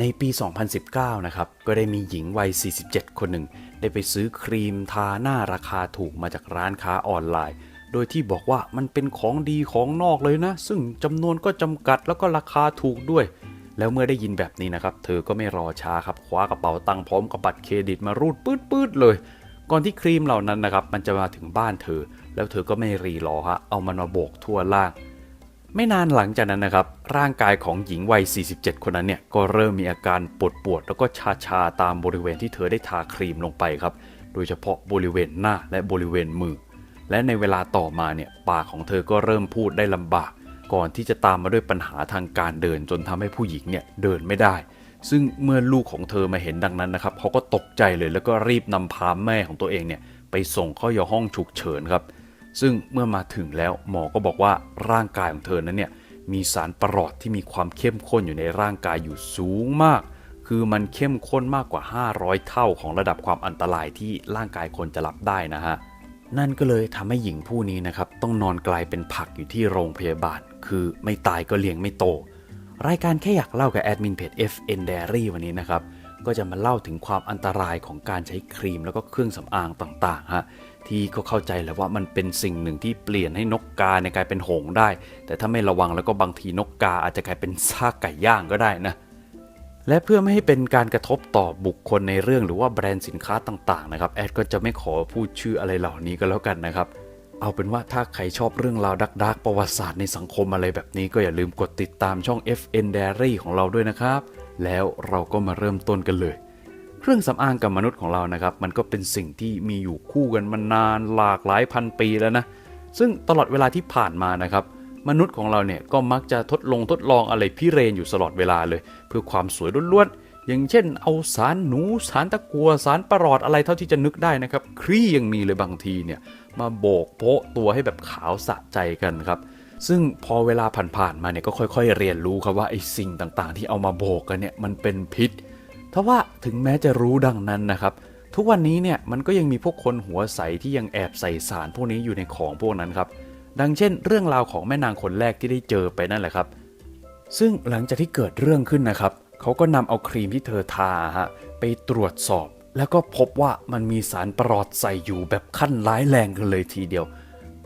ในปี 2019 นะครับ ก็ได้มีหญิงวัย 47 คนหนึ่ง ได้ไปซื้อครีมทาหน้าราคาถูกมาจากร้านค้าออนไลน์ โดยที่บอกว่ามันเป็นของดีของนอกเลยนะ ซึ่งจำนวนก็จำกัดแล้วก็ราคาถูกด้วย แล้วเมื่อได้ยินแบบนี้นะครับ เธอก็ไม่รอช้าครับ คว้ากระเป๋าตังค์พร้อมกับบัตรเครดิตมารูดปื๊ดๆเลย ก่อนที่ครีมเหล่านั้นนะครับ มันจะมาถึงบ้านเธอ แล้วเธอก็ไม่รีรอฮะ เอามันมาโบกทั่วล่าง ไม่นานหลังจากนั้นนะครับ ร่างกายของหญิงวัย 47 คนนั้นเนี่ยก็เริ่มมีอาการปวดปวดแล้วก็ชาชาตามบริเวณที่เธอได้ทาครีมลงไปครับ โดยเฉพาะบริเวณหน้าและบริเวณมือ และในเวลาต่อมาเนี่ยปากของเธอก็เริ่มพูดได้ลำบาก ก่อนที่จะตามมาด้วยปัญหาทางการเดินจนทำให้ผู้หญิงเนี่ยเดินไม่ได้ ซึ่งเมื่อลูกของเธอมาเห็นดังนั้นนะครับเขาก็ตกใจเลยแล้วก็รีบนำพาแม่ของตัวเองเนี่ยไปส่งเข้ายังห้องฉุกเฉินครับ ซึ่งเมื่อมาถึงแล้วหมอก็บอกว่าร่างกายของเธอนั้นเนี่ยมีสารประหลอดที่มีความเข้มข้นอยู่ในร่างกายอยู่สูงมาก คือมันเข้มข้นมากกว่า 500 เท่าของระดับความอันตรายที่ร่างกายคนจะรับได้นะฮะ นั่นก็เลยทำให้หญิงผู้นี้นะครับ ต้องนอนกลายเป็นผักอยู่ที่โรงพยาบาล คือไม่ตายก็เลี้ยงไม่โต รายการแค่อยากเล่ากับแอดมินเพจ FN Diary วันนี้นะครับ ก็จะมาเล่าถึงความอันตรายของการใช้ครีมแล้วก็เครื่องสำอางต่างๆฮะ ที่ก็เข้าใจแหล้วว่ามันเป็นสิ่งหนึ่งที่เปลี่ยนให้นกกาเนี่ยกลายเป็นหงได้ แต่ถ้าไม่ระวังแล้วก็บางทีนกกาอาจจะกลายเป็นซากไก่ย่างก็ได้นะและเพื่อไม่ให้เป็นการกระทบต่อบุคคลในเรื่องหรือว่าแบรนด์สินค้าต่างๆนะครับแอดก็จะไม่ขอพูดชื่ออะไรเหล่านี้ก็แล้วกันนะครับ เอาเป็นว่าถ้าใครชอบเรื่องราวดักๆ ประวัติศาสตร์ในสังคมอะไรแบบนี้ก็อย่าลืมกดติดตามช่อง FN Diary ของเราด้วยนะครับ แล้วเราก็มาเริ่มต้นกันเลย เครื่องสำอางกับมนุษย์ของเรานะครับ มันก็เป็นสิ่งที่มีอยู่คู่กันมานานหลากหลายพันปีแล้วนะ ซึ่งตลอดเวลาที่ผ่านมานะครับ มนุษย์ของเราเนี่ยก็มักจะทดลองทดลองอะไรพิเรนอยู่ตลอดเวลาเลย เพื่อความสวยล้วนๆ อย่างเช่น เอาสารหนู สารตะกัว สารประหลอดอะไรเท่าที่จะนึกได้นะครับ ครียังมีเลยบางทีเนี่ย มาโบกโปะตัวให้แบบขาวสะใจกันครับซึ่งพอเวลาผ่านๆมาเนี่ยก็ค่อย ๆ เรียนรู้ครับว่าไอ้สิ่งต่างๆ ที่เอามาโบกกันเนี่ยมันเป็นพิษ ทว่าถึงแม้จะรู้ดังนั้นนะครับ ทุกวันนี้เนี่ยมันก็ยังมีพวกคนหัวใสที่ยังแอบใส่สารพวกนี้อยู่ในของพวกนั้นครับ ดังเช่น เรื่องราวของแม่นางคนแรกที่ได้เจอไปนั่นแหละครับ ซึ่งหลังจากที่เกิดเรื่องขึ้นนะครับเขาก็นำเอาครีมที่เธอทาฮะไปตรวจสอบ แล้วก็พบว่ามันมีสารประหลอดใส่อยู่แบบขั้นร้ายแรงกันเลยทีเดียว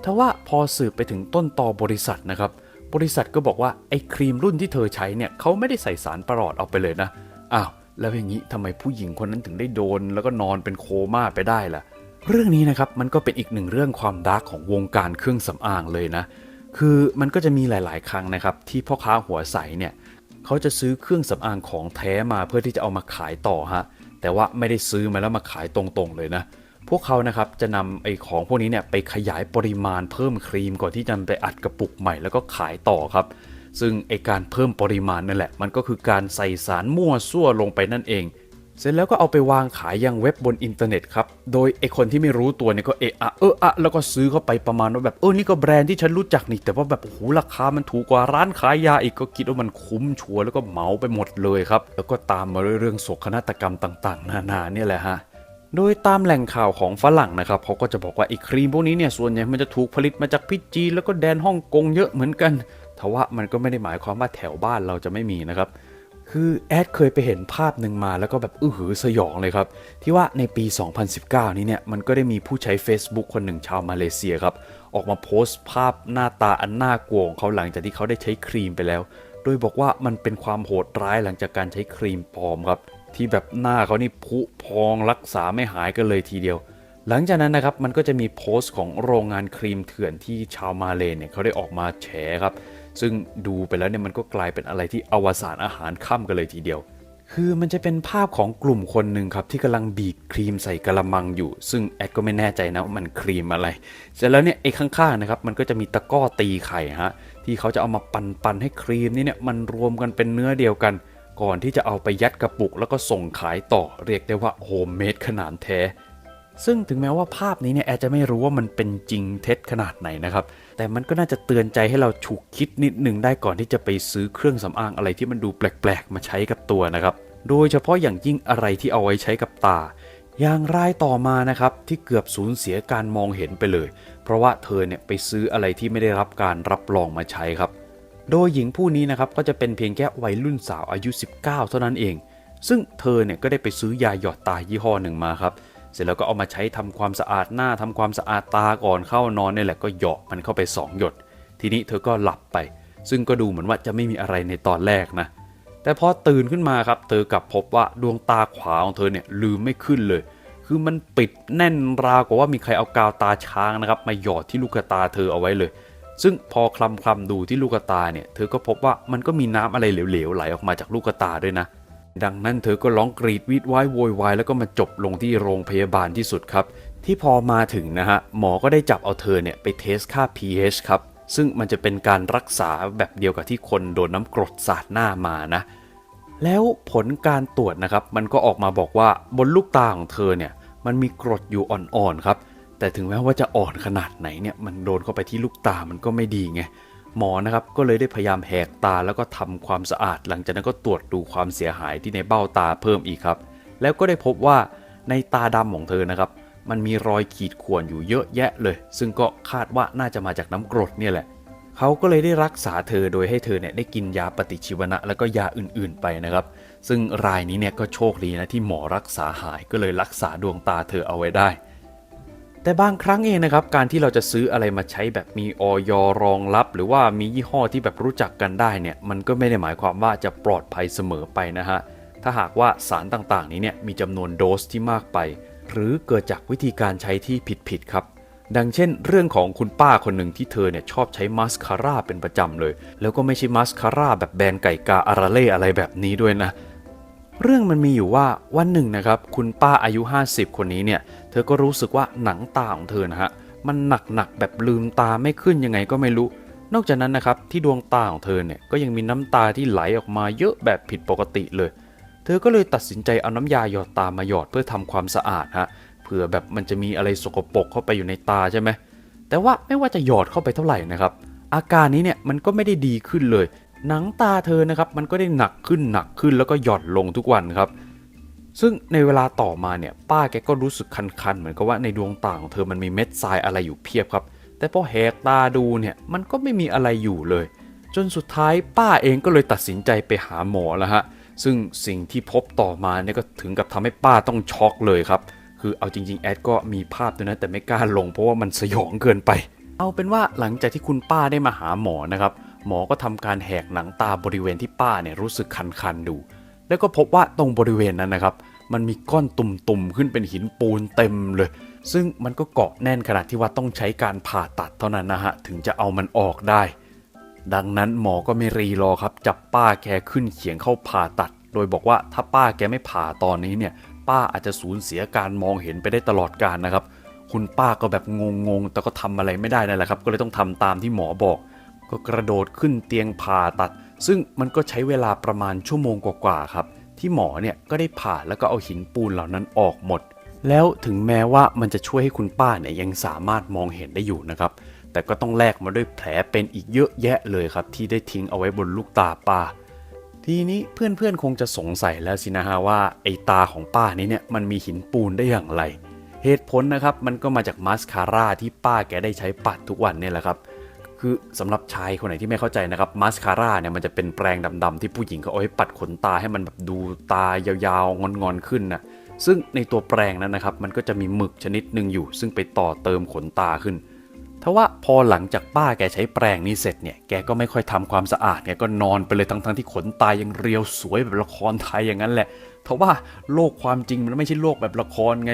ทว่าพอสืบไปถึงต้นตอบริษัทนะครับ บริษัทก็บอกว่าไอ้ครีมรุ่นที่เธอใช้เนี่ยเขาไม่ได้ใส่สารประหลอดเอาไปเลยนะอ้าว แล้วอย่างนี้ทำไมผู้หญิงคนนั้นถึงได้โดน แล้วก็นอนเป็นโคม่าไปได้ล่ะ เรื่องนี้นะครับมันก็เป็นอีกหนึ่งเรื่องความดาร์กของวงการเครื่องสำอางเลยนะ คือมันก็จะมีหลาย ๆ ครั้งนะครับที่พ่อค้าหัวใสเนี่ยเขาจะซื้อเครื่องสำอางของแท้มาเพื่อที่จะเอามาขายต่อฮะแต่ว่าไม่ได้ซื้อมาแล้วมาขายตรงๆเลยนะพวกเขานะครับจะนำไอ้ของพวกนี้เนี่ยไปขยายปริมาณเพิ่มครีมก่อนที่จะไปอัดกระปุกใหม่แล้วก็ขายต่อครับ ซึ่งไอการเพิ่มปริมาณนั่นแหละ มันก็คือการใส่สารมั่วซั่วลงไปนั่นเอง เสร็จแล้วก็เอาไปวางขายยังเว็บบนอินเทอร์เน็ตครับ โดยไอคนที่ไม่รู้ตัวเนี่ยก็เอะอะเอออะแล้วก็ซื้อเข้าไปประมาณว่าแบบเออนี่ก็แบรนด์ที่ฉันรู้จักนี่ แต่ว่าแบบโอ้โหราคามันถูกกว่าร้านขายยาอีกก็คิดว่ามันคุ้มชัวร์แล้วก็เหมาไปหมดเลยครับ แล้วก็ตามมาด้วยเรื่องโศกนาฏกรรมต่าง ๆ นานาเนี่ยแหละฮะโดยตามแหล่งข่าวของฝรั่งนะครับเขาก็จะบอกว่าไอ้ครีมพวกนี้เนี่ยส่วนใหญ่มันจะถูกผลิตมาจากพิจีนแล้วก็แดนฮ่องกงเยอะเหมือนกัน ทว่ามันก็ไม่ได้หมายความว่าแถวบ้านเราจะไม่มีนะครับ คือแอดเคยไปเห็นภาพหนึ่งมาแล้วก็แบบอื้อหือสยองเลยครับ ที่ว่าในปี 2019 นี้เนี่ยมันก็ได้มีผู้ใช้ Facebook คนหนึ่งชาวมาเลเซียครับออกมาโพสต์ภาพหน้าตาอันน่ากลัวของเขาหลังจากที่เขาได้ใช้ครีมไปแล้ว โดยบอกว่ามันเป็นความโหดร้ายหลังจากการใช้ครีมปลอมครับ ที่แบบหน้าเขานี่ผุพองรักษาไม่หายกันเลยทีเดียว หลังจากนั้นนะครับมันก็จะมีโพสต์ของโรงงานครีมเถื่อนที่ชาวมาเลเนี่ยเขาได้ออกมาแฉครับ ซึ่งดูไปแล้วเนี่ยมันก็กลายเป็นอะไรที่อวสานอาหารค่ำกันเลยทีเดียว คือมันจะเป็นภาพของกลุ่มคนหนึ่งครับที่กำลังบีบครีมใส่กระมังอยู่ ซึ่งแอดก็ไม่แน่ใจนะว่ามันครีมอะไร เสร็จแล้วเนี่ยไอ้ข้างๆนะครับมันก็จะมีตะก้อตีไข่ฮะที่เขาจะเอามาปั่นๆให้ครีมนี่เนี่ยมันรวมกันเป็นเนื้อเดียวกัน ก่อนที่จะเอาไปยัดกระปุกแล้วก็ส่งขายต่อเรียกได้ว่าโฮมเมดขนาดแท้ ซึ่งถึงแม้ว่าภาพนี้เนี่ยแอดจะไม่รู้ว่ามันเป็นจริงเท็จขนาดไหนนะครับ แต่มันก็น่าจะเตือนใจให้เราฉุกคิดนิดหนึ่งได้ก่อนที่จะไปซื้อเครื่องสำอางอะไรที่มันดูแปลกๆ มาใช้กับตัวนะครับ โดยเฉพาะอย่างยิ่งอะไรที่เอาไว้ใช้กับตา อย่างรายต่อมานะครับที่เกือบสูญเสียการมองเห็นไปเลย เพราะว่าเธอเนี่ยไปซื้ออะไรที่ไม่ได้รับการรับรองมาใช้ครับ โดยหญิงผู้นี้นะครับก็จะเป็นเพียงแค่วัยรุ่นสาวอายุ 19 เท่านั้นเอง ซึ่งเธอเนี่ยก็ได้ไปซื้อยาหยอดตายี่ห้อหนึ่งมาครับ เสร็จแล้วก็เอามาใช้ทำความสะอาดหน้าทำความสะอาดตาก่อนเข้านอนนี่แหละก็หยาะมันเข้าไป 2 หยด ทีนี้เธอก็หลับไป ซึ่งก็ดูเหมือนว่าจะไม่มีอะไรในตอนแรกนะ แต่พอตื่นขึ้นมาครับ เธอกลับพบว่าดวงตาขวาของเธอเนี่ยลืมไม่ขึ้นเลย คือมันปิดแน่นราวกับว่ามีใครเอากาวตาช้างนะครับมาหยอดที่ลูกตาเธอเอาไว้เลย ซึ่งพอคลำคลำดูที่ลูกตาเนี่ย เธอก็พบว่ามันก็มีน้ำอะไรเหลวๆไหลออกมาจากลูกตาด้วยนะ ดังนั้นเธอก็ร้องกรีดวีดว้ายโวยวายแล้วก็มาจบลงที่โรงพยาบาลที่สุดครับ ที่พอมาถึงนะฮะหมอก็ได้จับเอาเธอเนี่ยไปเทสค่า pH ครับ ซึ่งมันจะเป็นการรักษาแบบเดียวกับที่คนโดนน้ำกรดสาดหน้ามานะ แล้วผลการตรวจนะครับมันก็ออกมาบอกว่าบนลูกตาของเธอเนี่ยมันมีกรดอยู่อ่อนๆครับ แต่ถึงแม้ว่าจะอ่อนขนาดไหนเนี่ยมันโดนเข้าไปที่ลูกตามันก็ไม่ดีไง หมอนะครับก็เลยได้พยายามแหกตาแล้วก็ทำความสะอาด หลังจากนั้นก็ตรวจดูความเสียหายที่ในเบ้าตาเพิ่มอีกครับ แล้วก็ได้พบว่าในตาดำของเธอนะครับ มันมีรอยขีดข่วนอยู่เยอะแยะเลย ซึ่งก็คาดว่าน่าจะมาจากน้ำกรดเนี่ยแหละเขาก็เลยได้รักษาเธอโดยให้เธอเนี่ยได้กินยาปฏิชีวนะแล้วก็ยาอื่นๆไปนะครับ ซึ่งรายนี้เนี่ยก็โชคดีนะที่หมอรักษาหายก็เลยรักษาดวงตาเธอเอาไว้ได้ แต่บางครั้งเองนะครับการที่เราจะซื้ออะไรมาใช้แบบมีออยรองรับ หรือว่ามียี่ห้อที่แบบรู้จักกันได้เนี่ยมันก็ไม่ได้หมายความว่าจะปลอดภัยเสมอไปนะฮะถ้าหากว่าสารต่างๆ นี้เนี่ยมีจำนวนโดสที่มากไป หรือเกิดจากวิธีการใช้ที่ผิดๆครับดังเช่น เรื่องของคุณป้าคนหนึ่งที่เธอเนี่ยชอบใช้มาสคาร่าเป็นประจำเลย แล้วก็ไม่ใช่มาสคาร่าแบบแบรนด์ไก่กาอาราเล่อะไรแบบนี้ด้วยนะ เรื่องมันมีอยู่ว่าวันหนึ่งนะครับ คุณป้าอายุ 50 คนนี้เนี่ย เธอก็รู้สึกว่าหนังตาของเธอนะฮะมันหนักๆแบบลืมตาไม่ขึ้นยังไงก็ไม่รู้ นอกจากนั้นนะครับที่ดวงตาของเธอเนี่ยก็ยังมีน้ำตาที่ไหลออกมาเยอะแบบผิดปกติเลย เธอก็เลยตัดสินใจเอาน้ำยาหยอดตามาหยอดเพื่อทำความสะอาดฮะเผื่อแบบมันจะมีอะไรสกปรกเข้าไปอยู่ในตาใช่ไหมแต่ว่าไม่ว่าจะหยอดเข้าไปเท่าไหร่นะครับอาการนี้เนี่ยมันก็ไม่ได้ดีขึ้นเลย หนังตาเธอนะครับมันก็ได้หนักขึ้นหนักขึ้นแล้วก็หย่อนลงทุกวันครับ ซึ่งในเวลาต่อมาเนี่ยป้าแกก็รู้สึกคันๆ เหมือนกับว่าในดวงตาของเธอมันมีเม็ดทรายอะไรอยู่เพียบครับ แต่พอแหกตาดูเนี่ยมันก็ไม่มีอะไรอยู่เลย จนสุดท้ายป้าเองก็เลยตัดสินใจไปหาหมอแล้วฮะซึ่งสิ่งที่พบต่อมาเนี่ยก็ถึงกับทำให้ป้าต้องช็อกเลยครับ คือเอาจริง ๆ แอดก็มีภาพด้วยนะแต่ไม่กล้าลงเพราะว่ามันสยองเกินไป เอาเป็นว่าหลังจากที่คุณป้าได้มาหาหมอนะครับหมอก็ทำการแหกหนังตาบริเวณที่ป้าเนี่ยรู้สึกคันๆดู แล้วก็พบว่าตรงบริเวณนั้นนะครับ มันมีก้อนตุ่มๆขึ้นเป็นหินปูนเต็มเลย ซึ่งมันก็เกาะแน่นขนาดที่ว่าต้องใช้การผ่าตัดเท่านั้นนะฮะถึงจะเอามันออกได้ ดังนั้นหมอก็ไม่รีรอครับ จับป้าแกขึ้นเขียงเข้าผ่าตัด โดยบอกว่าถ้าป้าแกไม่ผ่าตอนนี้เนี่ย ป้าอาจจะสูญเสียการมองเห็นไปได้ตลอดกาลนะครับ คุณป้าก็แบบงงๆแต่ก็ทำอะไรไม่ได้นั่นแหละครับ ก็เลยต้องทำตามที่หมอบอก ก็กระโดดขึ้นเตียงผ่าตัด ซึ่งมันก็ใช้เวลาประมาณชั่วโมงกว่าๆครับ ที่หมอเนี่ยก็ได้ผ่าแล้วก็เอาหินปูนเหล่านั้นออกหมด แล้วถึงแม้ว่ามันจะช่วยให้คุณป้าเนี่ยยังสามารถมองเห็นได้อยู่นะครับ แต่ก็ต้องแลกมาด้วยแผลเป็นอีกเยอะแยะเลยครับ ที่ได้ทิ้งเอาไว้บนลูกตาป้า ทีนี้เพื่อนๆคงจะสงสัยแล้วสินะฮะว่าไอตาของป้านี้เนี่ยมันมีหินปูนได้อย่างไร เหตุผลนะครับมันก็มาจากมาสคาร่าที่ป้าแกได้ใช้ปัดทุกวันเนี่ยแหละครับ คือสำหรับชายคนไหนที่ไม่เข้าใจนะครับมาสคาร่าเนี่ยมันจะเป็นแปรงดำๆที่ผู้หญิงเขาเอาไว้ปัดขนตาให้มันแบบดูตายาวๆงอนๆขึ้นนะซึ่งในตัวแปรงนั้นนะครับมันก็จะมีหมึกชนิดหนึ่งอยู่ ซึ่งไปต่อเติมขนตาขึ้นทว่าพอหลังจากป้าแกใช้แปรงนี้เสร็จเนี่ยแกก็ไม่ค่อยทำความสะอาดแกก็นอนไปเลยทั้งๆที่ขนตายังเรียวสวยแบบละครไทยอย่างนั้นแหละทว่าโลกความจริงมันไม่ใช่โลกแบบละครไง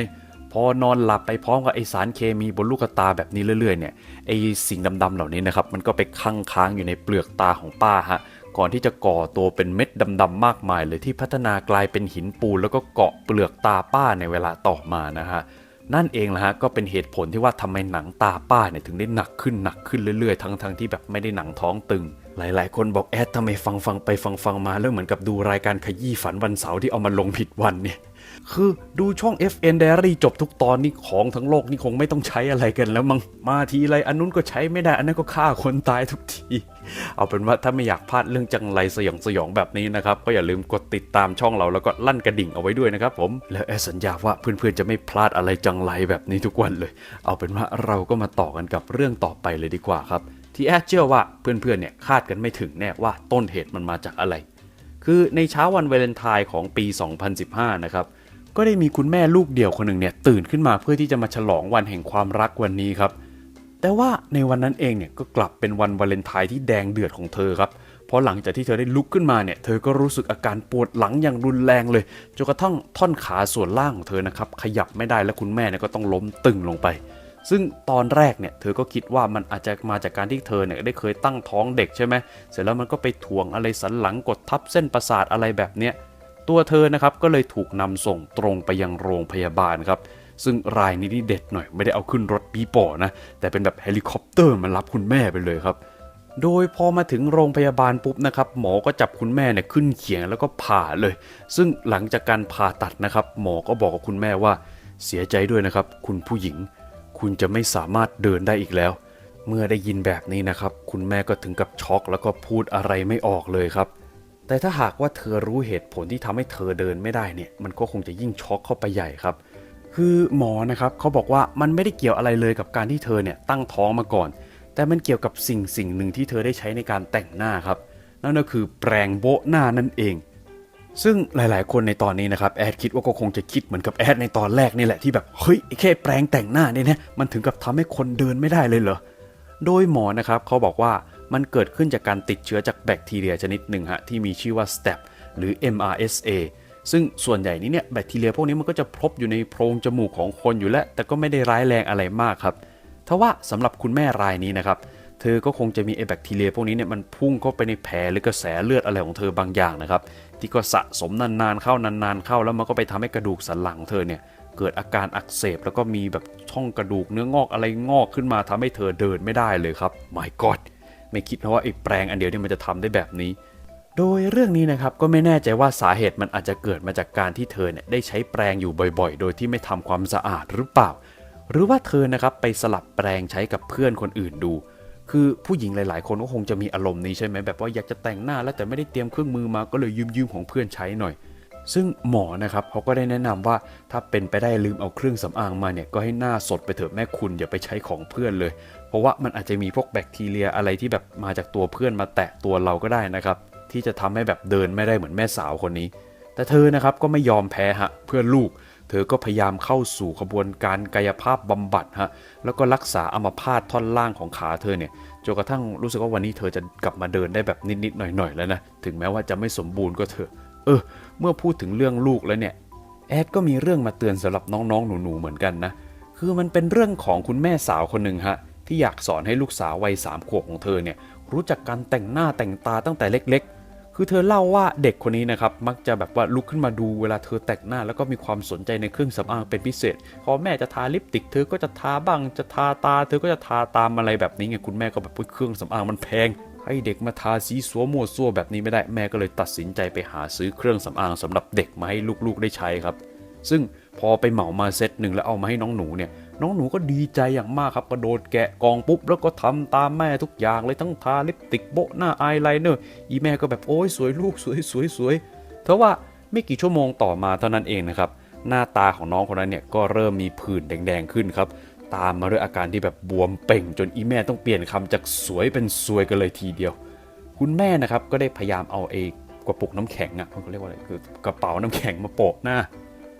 พอนอนหลับไปพร้อมกับไอสารเคมีบนลูกตาแบบนี้เรื่อยๆเนี่ยไอสิ่งดำๆเหล่านี้นะครับมันก็ไปค้างค้างอยู่ในเปลือกตาของป้าฮะก่อนที่จะก่อตัวเป็นเม็ดดำๆมากมายเลยที่พัฒนากลายเป็นหินปูนแล้วก็เกาะเปลือกตาป้าในเวลาต่อมานะฮะนั่นเองแหละฮะก็เป็นเหตุผลที่ว่าทำไมหนังตาป้าเนี่ยถึงได้หนักขึ้นหนักขึ้นเรื่อยๆ ทั้งๆที่แบบไม่ได้หนังท้องตึง หลายๆ คนบอกแอดทำไมฟังฟังๆไปฟังฟังๆมาแล้วเหมือนกับดูรายการขยี้ฝันวันเสาร์ที่เอามาลงผิดวันเนี่ย คือดูช่อง FN Diary จบทุกตอนนี่ของทั้งโลกนี่คงไม่ต้องใช้อะไรกันแล้วมั้งมาทีไรอันนู้นก็ใช้ไม่ได้ อันนั้นก็ฆ่าคนตายทุกที เอาเป็นว่าถ้าไม่อยากพลาดเรื่องจังไรสยองสยองแบบนี้นะครับ ก็อย่าลืมกดติดตามช่องเราแล้วก็ลั่นกระดิ่งเอาไว้ด้วยนะครับผม แล้วแอดสัญญาว่าเพื่อนๆจะไม่พลาดอะไรจังไรแบบนี้ทุกวันเลย เอาเป็นว่าเราก็มาต่อกันกับเรื่องต่อไปเลยดีกว่าครับทที่แอดเชื่อว่าเพื่อนๆเนี่ยคาดกันไม่ถึงแน่ว่าต้นเหตุมันมาจากอะไร คือในเช้าวันวาเลนไทน์ของปี 2015 นะครับ ก็ได้มีคุณแม่ลูกเดี่ยวคนหนึ่งเนี่ยตื่นขึ้นมาเพื่อที่จะมาฉลองวันแห่งความรักวันนี้ครับ แต่ว่าในวันนั้นเองเนี่ยก็กลับเป็นวันวาเลนไทน์ที่แดงเดือดของเธอครับ เพราะหลังจากที่เธอได้ลุกขึ้นมาเนี่ยเธอก็รู้สึกอาการปวดหลังอย่างรุนแรงเลยจนกระทั่งท่อนขาส่วนล่างของเธอนะครับขยับไม่ได้และคุณแม่เนี่ยก็ต้องล้มตึงลงไปซึ่งตอนแรกเนี่ยเธอก็คิดว่ามันอาจจะมาจากการที่เธอเนี่ยได้เคยตั้งท้องเด็กใช่ไหมเสร็จแล้วมันก็ไปถ่วงอะไรสันหลังกดทับเส้นประสาทอะไรแบบเนี้ย ตัวเธอนะครับก็เลยถูกนำส่งตรงไปยังโรงพยาบาลครับ ซึ่งรายนี้นี่เด็ดหน่อยไม่ได้เอาขึ้นรถปีโป้นะ แต่เป็นแบบเฮลิคอปเตอร์มารับคุณแม่ไปเลยครับ โดยพอมาถึงโรงพยาบาลปุ๊บนะครับ หมอก็จับคุณแม่เนี่ยขึ้นเขียงแล้วก็ผ่าเลย ซึ่งหลังจากการผ่าตัดนะครับ หมอก็บอกกับคุณแม่ว่า เสียใจด้วยนะครับ คุณผู้หญิง คุณจะไม่สามารถเดินได้อีกแล้ว เมื่อได้ยินแบบนี้นะครับ คุณแม่ก็ถึงกับช็อกแล้วก็พูดอะไรไม่ออกเลยครับ แต่ถ้าหากว่าเธอรู้เหตุผลที่ทำให้เธอเดินไม่ได้เนี่ย มันก็คงจะยิ่งช็อกเข้าไปใหญ่ครับ คือหมอนะครับเขาบอกว่ามันไม่ได้เกี่ยวอะไรเลยกับการที่เธอเนี่ยตั้งท้องมาก่อน แต่มันเกี่ยวกับสิ่งสิ่งหนึ่งที่เธอได้ใช้ในการแต่งหน้าครับ นั่นก็คือแปรงโบะหน้านั่นเอง ซึ่งหลายๆ คนในตอนนี้นะครับแอดคิดว่าก็คงจะคิดเหมือนกับแอดในตอนแรกนี่แหละที่แบบเฮ้ยแค่แปรงแต่งหน้าเนี่ยนะมันถึงกับทำให้คนเดินไม่ได้เลยเหรอโดยหมอนะครับเขาบอกว่า มันเกิดขึ้นจากการติดเชื้อจากแบคทีเรียชนิดหนึ่งฮะที่มีชื่อว่า Staph หรือ MRSA ซึ่งส่วนใหญ่นี้เนี่ยแบคทีเรียพวกนี้มันก็จะพบอยู่ในโพรงจมูกของคนอยู่แล้ว แต่ก็ไม่ได้ร้ายแรงอะไรมากครับทว่าสำหรับคุณแม่รายนี้นะครับเธอก็คงจะมีไอแบคทีเรียพวกนี้เนี่ยมันพุ่งเข้าไปในแผลหรือกระแสเลือดอะไรของเธอบางอย่างนะครับที่ก็สะสมนานๆเข้านานๆเข้าแล้วมันก็ไปทำให้กระดูกสันหลังของเธอเนี่ยเกิดอาการอักเสบแล้วก็มีแบบช่องกระดูกเนื้องอกอะไรงอกขึ้นมาทำให้เธอเดินไม่ได้เลยครับ my god ไม่คิดนะว่าไอ้แปรงอันเดียวเนี่ยมันจะทำได้แบบนี้ โดยเรื่องนี้นะครับก็ไม่แน่ใจว่าสาเหตุมันอาจจะเกิดมาจากการที่เธอเนี่ยได้ใช้แปรงอยู่บ่อยๆ โดยที่ไม่ทำความสะอาดหรือเปล่า หรือว่าเธอนะครับไปสลับแปรงใช้กับเพื่อนคนอื่นดู คือผู้หญิงหลายๆ คนก็คงจะมีอารมณ์นี้ใช่ไหมแบบว่าอยากจะแต่งหน้าแล้วแต่ไม่ได้เตรียมเครื่องมือมาก็เลยยืมๆของเพื่อนใช้หน่อย ซึ่งหมอนะครับเขาก็ได้แนะนำว่าถ้าเป็นไปได้ลืมเอาเครื่องสำอางมาเนี่ยก็ให้หน้าสดไปเถอะแม่คุณอย่าไปใช้ของเพื่อนเลย เพราะว่ามันอาจจะมีพวกแบคทีเรียอะไรที่แบบมาจากตัวเพื่อนมาแตะตัวเราก็ได้นะครับ ที่จะทำให้แบบเดินไม่ได้เหมือนแม่สาวคนนี้ แต่เธอนะครับก็ไม่ยอมแพ้ฮะเพื่อลูก เธอก็พยายามเข้าสู่ขบวนการกายภาพบำบัดฮะแล้วก็รักษาอัมพาตท่อนล่างของขาเธอเนี่ยจนกระทั่งรู้สึกว่าวันนี้เธอจะกลับมาเดินได้แบบนิดๆหน่อยๆแล้วนะถึงแม้ว่าจะไม่สมบูรณ์ก็เถอะเออ เมื่อพูดถึงเรื่องลูกแล้วเนี่ย แอดก็มีเรื่องมาเตือนสำหรับน้องๆ หนูๆ เหมือนกันนะ คือมันเป็นเรื่องของคุณแม่สาวคนหนึ่งฮะ ที่อยากสอนให้ลูกสาววัยสามขวบของเธอเนี่ย รู้จักการแต่งหน้าแต่งตาตั้งแต่เล็ก ๆ คือเธอเล่าว่าเด็กคนนี้นะครับ มักจะแบบว่าลุกขึ้นมาดูเวลาเธอแต่งหน้าแล้วก็มีความสนใจในเครื่องสำอางเป็นพิเศษ พอแม่จะทาลิปติกเธอก็จะทาบ้าง จะทาตา เธอก็จะทาตามอะไรแบบนี้ไงคุณแม่ก็แบบอุ๊ยเครื่องสำอางมันแพง ให้เด็กมาทาสีสัวมั่วซั่วแบบนี้ไม่ได้แม่ก็เลยตัดสินใจไปหาซื้อเครื่องสำอางสำหรับเด็กมาให้ลูกๆได้ใช้ครับ ซึ่งพอไปเหมามาเซตหนึ่งแล้วเอามาให้น้องหนูเนี่ยน้องหนูก็ดีใจอย่างมากครับกระโดดแกะกองปุ๊บ แล้วก็ทำตามแม่ทุกอย่างเลยทั้งทาลิปติกโบะหน้าอายไลเนอร์อีแม่ก็แบบโอ้ยสวยลูกสวยสวยสวยเทว่าไม่กี่ชั่วโมงต่อมาเท่านั้นเองนะครับหน้าตาของน้องคนนั้นเนี่ยก็เริ่มมีผื่นแดงๆขึ้นครับ ตามมาด้วยอาการที่แบบบวมเป่ง จนอีแม่ต้องเปลี่ยนคำจากสวยเป็นซวยกันเลยทีเดียว คุณแม่นะครับก็ได้พยายามเอาเอกระปุกน้ำแข็งอะเขาเรียกว่าอะไรคือกระเป๋าน้ำแข็งมาโปะหน้า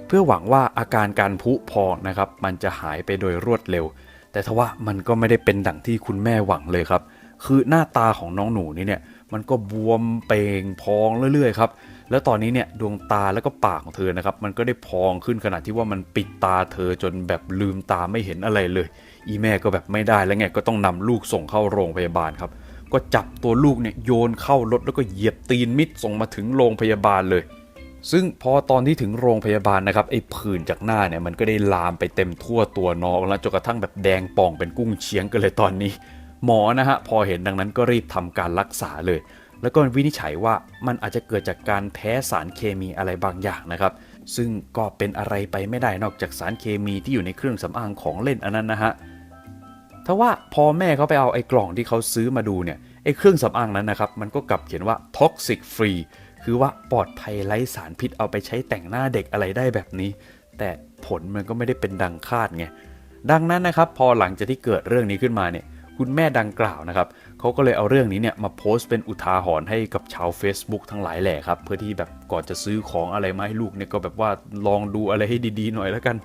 เพื่อหวังว่าอาการการพุพองนะครับ มันจะหายไปโดยรวดเร็ว แต่ทว่ามันก็ไม่ได้เป็นดังที่คุณแม่หวังเลยครับ คือหน้าตาของน้องหนูนี่เนี่ย มันก็บวมเป่งพองเรื่อยๆครับแล้วตอนนี้เนี่ยดวงตาแล้วก็ปากของเธอนะครับมันก็ได้พองขึ้นขนาดที่ว่ามันปิดตาเธอจนแบบลืมตาไม่เห็นอะไรเลย อีแม่ก็แบบไม่ได้แล้วไงก็ต้องนำลูกส่งเข้าโรงพยาบาลครับ ก็จับตัวลูกเนี่ยโยนเข้ารถแล้วก็เหยียบตีนมิดส่งมาถึงโรงพยาบาลเลย ซึ่งพอตอนที่ถึงโรงพยาบาลนะครับไอ้ผื่นจากหน้าเนี่ยมันก็ได้ลามไปเต็มทั่วตัวน้องแล้วจนกระทั่งแบบแดงป่องเป็นกุ้งเชียงกันเลยตอนนี้ หมอนะฮะพอเห็นดังนั้นก็รีบทำการรักษาเลย แล้วก็วินิจฉัยว่ามันอาจจะเกิดจากการแพ้สารเคมีอะไรบางอย่างนะครับ ซึ่งก็เป็นอะไรไปไม่ได้นอกจากสารเคมีที่อยู่ในเครื่องสำอางของเล่นอันนั้นนะฮะทว่าพอแม่เขาไปเอาไอ้กล่องที่เขาซื้อมาดูเนี่ยไอ้เครื่องสำอางนั้นนะครับมันก็กลับเขียนว่า toxic free คือว่าปลอดภัยไร้สารพิษเอาไปใช้แต่งหน้าเด็กอะไรได้แบบนี้ แต่ผลมันก็ไม่ได้เป็นดังคาดไงดังนั้นนะครับพอหลังจากที่เกิดเรื่องนี้ขึ้นมาเนี่ย คุณแม่ดังกล่าวนะครับเขาก็เลยเอาเรื่องนี้เนี่ยมาโพสต์เป็นอุทาหรณ์ให้กับชาว Facebook ทั้งหลายแหล่ครับ เพื่อที่แบบก่อนจะซื้อของอะไรมาให้ลูกเนี่ยก็แบบว่าลองดูอะไรให้ดีๆหน่อยแล้วกัน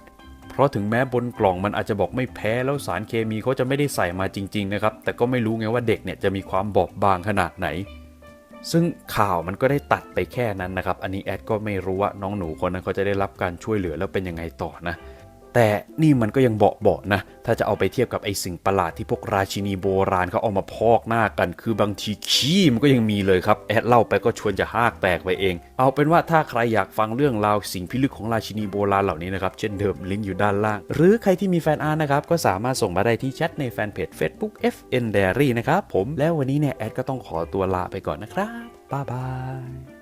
เพราะถึงแม้บนกล่องมันอาจจะบอกไม่แพ้แล้วสารเคมีเขาจะไม่ได้ใส่มาจริง ๆ นะครับ แต่ก็ไม่รู้ไงว่าเด็กเนี่ยจะมีความบอบบางขนาดไหนซึ่งข่าวมันก็ได้ตัดไปแค่นั้นนะครับ อันนี้แอดก็ไม่รู้ว่าน้องหนูคนนั้นเขาจะได้รับการช่วยเหลือแล้วเป็นยังไงต่อนะ แต่นี่มันก็ยังเบาๆนะ ถ้าจะเอาไปเทียบกับไอสิ่งประหลาดที่พวกราชินีโบราณเขาเอามาพอกหน้ากัน คือบางทีขี้มันก็ยังมีเลยครับ แอดเล่าไปก็ชวนจะหากแตกไปเอง เอาเป็นว่าถ้าใครอยากฟังเรื่องราวสิ่งพิลึกของราชินีโบราณเหล่านี้นะครับ เช่นเดิมลิงก์อยู่ด้านล่าง หรือใครที่มีแฟนอาร์ตนะครับ ก็สามารถส่งมาได้ที่แชทในแฟนเพจ Facebook FN Diary นะครับผม แล้ววันนี้เนี่ยแอดก็ต้องขอตัวลาไปก่อนนะครับบ๊ายบาย